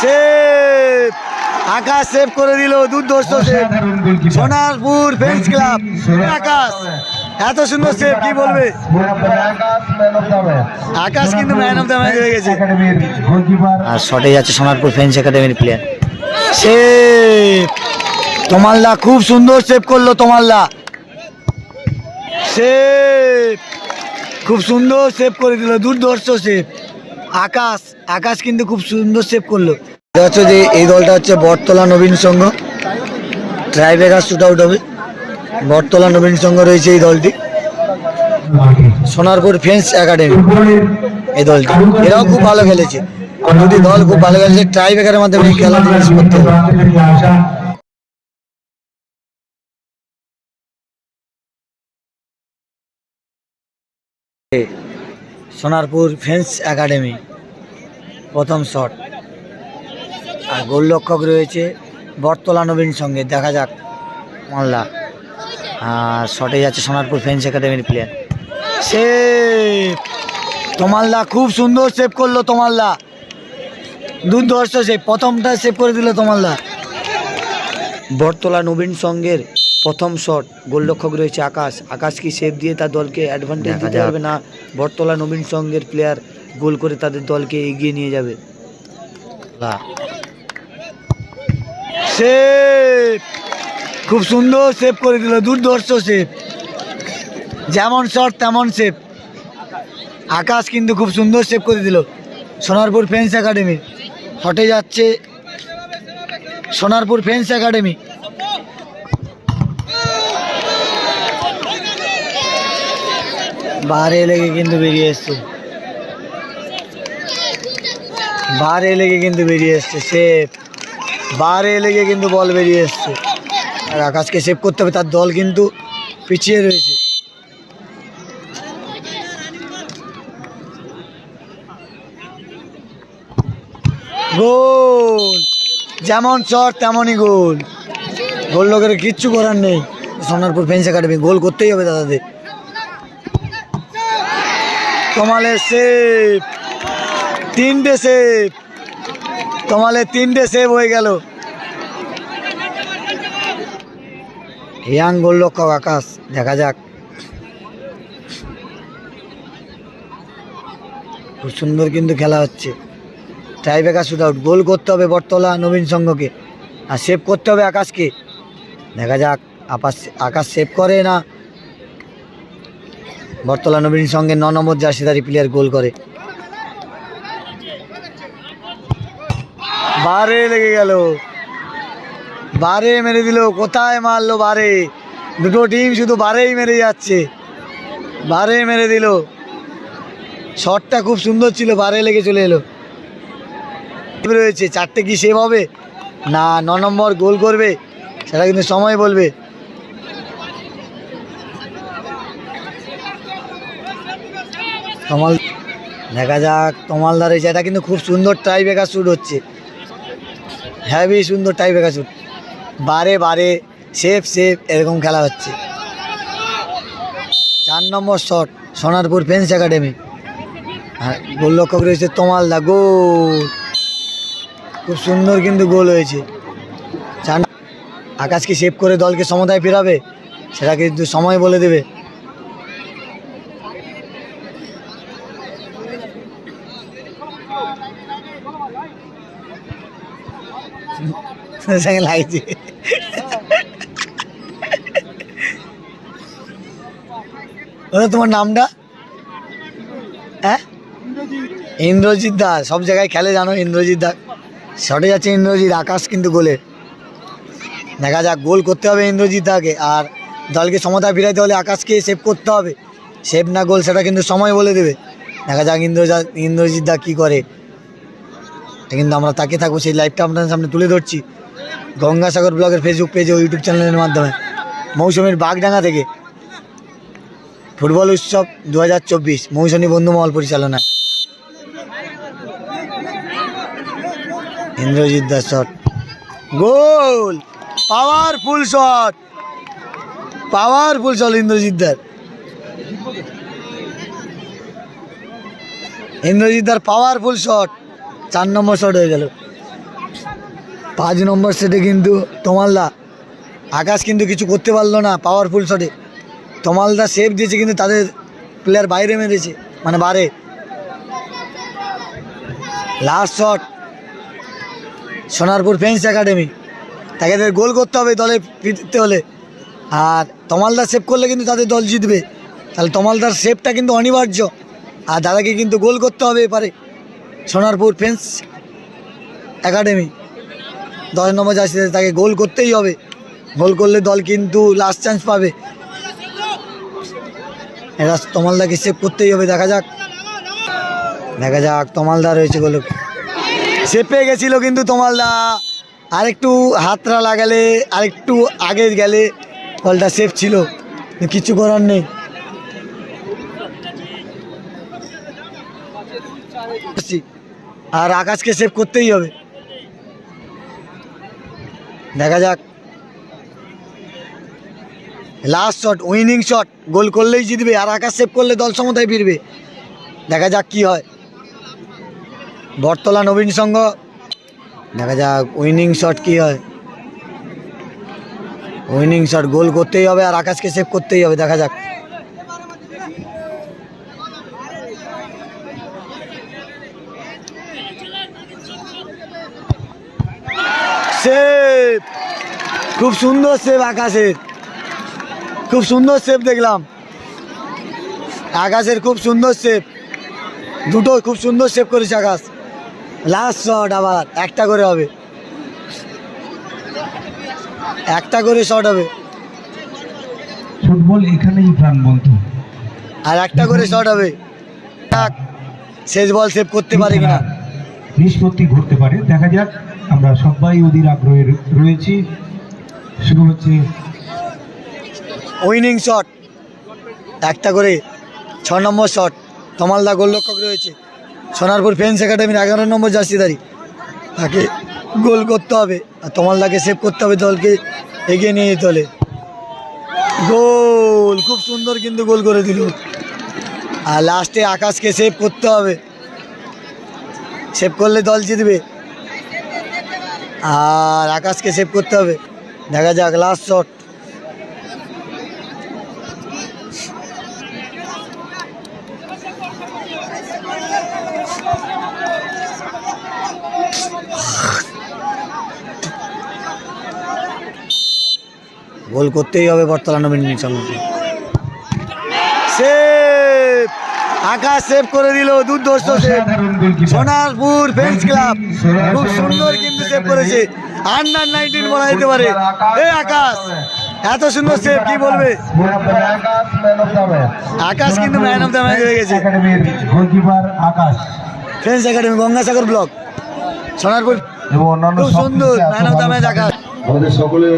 Save. Akash save করে দিল দুর্ধর্ষ save. Sonarpur friends club Akash এত সুন্দর সেভ কি বলবে? Akash man of the match Akash কিন্তু ম্যান অফ দ্য ম্যাচ হয়ে গেছে। আর শটে যাচ্ছে সোনারপুর ফ্রেন্স একাডেমির প্লেয়ার সেভ। তোমাল্লা খুব সুন্দর সেভ করল তোমাল্লা সেভ। খুব সুন্দর সেভ করে দিল দুর্ধর্ষ সেভ। আকাশ আকাশ কিন্তু খুব সুন্দর সেভ করল। হচ্ছে যে, এই দলটা হচ্ছে বটতলা নবীন সংঘ। ট্রাইবেগার শুট আউট হবে। বটতলা নবীন সংঘ রয়েছে এই দলটি। সোনারপুর ফ্রেন্স একাডেমি এই দলটি। এরাও খুব ভালো খেলেছে। দুটি দল খুব ভালো খেলেছে। ট্রাই ব্রেকারের মাধ্যমে খেলা জিনিস করতে সোনারপুর ফ্রেন্স একাডেমি, প্রথম শট। আর গোলরক্ষক রয়েছে বটতলা নবীন সঙ্গে। দেখা যাক, মাল্লা। আর শটে যাচ্ছে সোনারপুর ফ্রেন্স একাডেমির প্লেয়ার সে তোমাল্লা খুব সুন্দর সেভ করল তোমাল্লা দুর্ধর্ষ সেভ প্রথমটা সেভ করে দিল তোমাল্লা বটতলা নবীন সঙ্গের প্রথম শট গোলরক্ষক রয়েছে আকাশ। আকাশ কি সেভ দিয়ে তার দলকে অ্যাডভান্টেজ দিতে পারবে না? বটতলা নবীন সঙ্গের প্লেয়ার গোল করে তাদের দলকে এগিয়ে নিয়ে যাবে। সেভ খুব সুন্দর সেভ করে দিল দুর্ধর্ষ সেভ যেমন শট তেমন সেভ আকাশ কিন্তু খুব সুন্দর সেভ করে দিল সোনারপুর ফেন্স একাডেমি হটে যাচ্ছে সোনারপুর ফেন্স একাডেমি বারে লেগে কিন্তু বেরিয়ে এসছে। বারে লেগে কিন্তু বেরিয়ে এসছে সেভ বারে লেগে কিন্তু বল বেরিয়ে এসছে। আর আকাশকে সেভ করতে হবে, তার দল কিন্তু পিছিয়ে রয়েছে। গোল! যেমন চট তেমনই গোল। গোল লোকের কিচ্ছু করার নেই। সোনারপুর ফেন্স একাডেমি গোল করতেই হবে দাদাদের। তোমালে সেফ তিনটে সেফ তোমালে তিনটে সেভ হয়ে গেল ইয়াং গোলরক্ষক আকাশ দেখা যাক খুব সুন্দর কিন্তু খেলা হচ্ছে টাইব্রেকার শুট আউট গোল করতে হবে বটতলা নবীন সংঘকে আর সেভ করতে হবে আকাশকে দেখা যাক আকাশ আকাশ সেভ করে না বটতলা নবীন সঙ্গে ন নম্বর জার্সিদারি প্লেয়ার গোল করে। বারে লেগে গেল। বারে মেরে দিল, কোথায় মারলো বারে? দুটো টিম শুধু বারেই মেরে যাচ্ছে। বারে মেরে দিল। শটটা খুব সুন্দর ছিল, বারে লেগে চলে এলো। রয়েছে, চারটে কি সেভ হবে? না, ন নম্বর গোল করবে, সেটা কিন্তু সময় বলবে। তমাল দেখা যাক, তমালদার রয়েছে এটা কিন্তু খুব সুন্দর টাই বেকার শ্যুট হচ্ছে। হ্যাভি সুন্দর টাই বেকার শ্যুট বারে বারে সেফ সেফ এরকম খেলা হচ্ছে। চার নম্বর শট সোনারপুর ফেন্স একাডেমি আর গোলরক্ষক রয়েছে তমালদা, গোল। খুব সুন্দর কিন্তু গোল হয়েছে। চার আকাশকে সেভ করে দলকে সমতায় ফেরাবে? সেটা কিন্তু সময় বলে দেবে। সঙ্গে লাগছে তোমার নামটা? হ্যাঁ? ইন্দ্রজিৎ দা, সব জায়গায় খেলে জানো ইন্দ্রজিৎ দা। শটে যাচ্ছে ইন্দ্রজিৎ, আকাশ কিন্তু গোলে। দেখা যাক, গোল করতে হবে ইন্দ্রজিৎ দাকে। আর দলকে সমতায় ফিরাইতে হলে আকাশকে সেভ করতে হবে। সেভ না গোল, সেটা কিন্তু সময় বলে দেবে। দেখা যাক ইন্দ্রজা ইন্দ্রজিৎ দা কী করে। কিন্তু আমরা তাকে থাকব, সেই লাইভটা আপনাদের সামনে তুলে ধরছি গঙ্গাসাগর ব্লগের ফেসবুক পেজে ও ইউটিউব চ্যানেলের মাধ্যমে। মৌসুমীর বাগডাঙ্গা থেকে। ফুটবল উৎসব দু হাজার চব্বিশ, মৌসুমী বন্ধু মহল পরিচালনায়। Indrajit Das shot goal! Powerful shot powerful shot Indrajit দার। ইন্দ্রজিৎ দার পাওয়ারফুল শট চার নম্বর শট হয়ে গেল। পাঁচ নম্বর সেটে কিন্তু তমালদা। আকাশ কিন্তু কিছু করতে পারল না পাওয়ারফুল শটে তমালদা সেভ দিয়েছে কিন্তু তাদের প্লেয়ার বাইরে মেরেছে মানে বারে। Last shot Sonarpur friends academy তাকে এদের গোল করতে হবে দলে ফিরতে হলে। আর তমালদার সেভ করলে কিন্তু তাদের দল জিতবে। তাহলে তমালদার সেভটা কিন্তু অনিবার্য। আর দাদাকে কিন্তু গোল করতে হবে এপারে। Sonarpur friends academy. দশ নম্বর জার্সিতে তাকে গোল করতেই হবে। গোল করলে দল কিন্তু লাস্ট চান্স পাবে। এরা তমালদাকে সেভ করতেই হবে, দেখা যাক। দেখা যাক, তমালদা রয়েছে গোল। সে পেয়ে গেছিল কিন্তু তমালদা। আরেকটু হাতরা লাগালে, আরেকটু আগে গেলে বলটা সেফ ছিল। কিছু করার নেই। আর আকাশকে সেভ করতেই হবে। দেখা যাক। Last shot winning shot goal করলেই জিতবে আর আকাশ সেভ করলে দল সমতায় ফিরবে। দেখা যাক কি হয়। বটতলা নবীন সংঘ, দেখা যাক উইনিং শট কি হয়। উইনিং শট গোল করতেই হবে আর আকাশকে সেভ করতেই হবে, দেখা যাক। সেভ খুব সুন্দর সেভ আকাশের খুব সুন্দর সেভ দেখলাম। আকাশের খুব সুন্দর সেভ দুটো খুব সুন্দর সেভ করেছে আকাশ। লাস্ট শট আবার একটা করে হবে। একটা করে শট হবে। ফুটবল এখানেই প্রাণবন্ত আর একটা করে শট হবে। শেষ বল সেভ করতে পারে কিনা। নিষ্পত্তি ঘটতে পারে। দেখা যাক আমরা সবাই অধীর আগ্রহে রয়েছি। শুরু হচ্ছে উইনিং শট। একটা করে ছ নম্বর শট। তমালদা গোলরক্ষক রয়েছে। সোনারপুর ফেন্স একাডেমির এগারো নম্বর জার্সিদারি তাকে গোল করতে হবে। আর তমালদাকে সেভ করতে হবে দলকে এগিয়ে নিয়ে যেতে গোল! খুব সুন্দর কিন্তু গোল করে দিল। আর লাস্টে আকাশকে সেভ করতে হবে। সেভ করলে দল জিতবে। আর আকাশকে সেভ করতে হবে। দেখা যাক লাস্ট শট গোল করতেই হবে বর্তলা নবীন চন্দ্রকে সেভ আকাশ সেভ করে দিল দুর্ধর্ষ সেভ সোনারপুর ফেন্স ক্লাব খুব সুন্দর কিন্তু সেভ করেছে। আন্ডার নাইনটিন বলা যেতে পারে। এ আকাশ এত সুন্দর সেভ কি বলবে? আকাশ কিন্তু ম্যান অফ দ্য ম্যাচ হয়ে গেছে। Friends academy Gangasagar block Sonarpur. খুব সুন্দর man of the match Akash. সকলের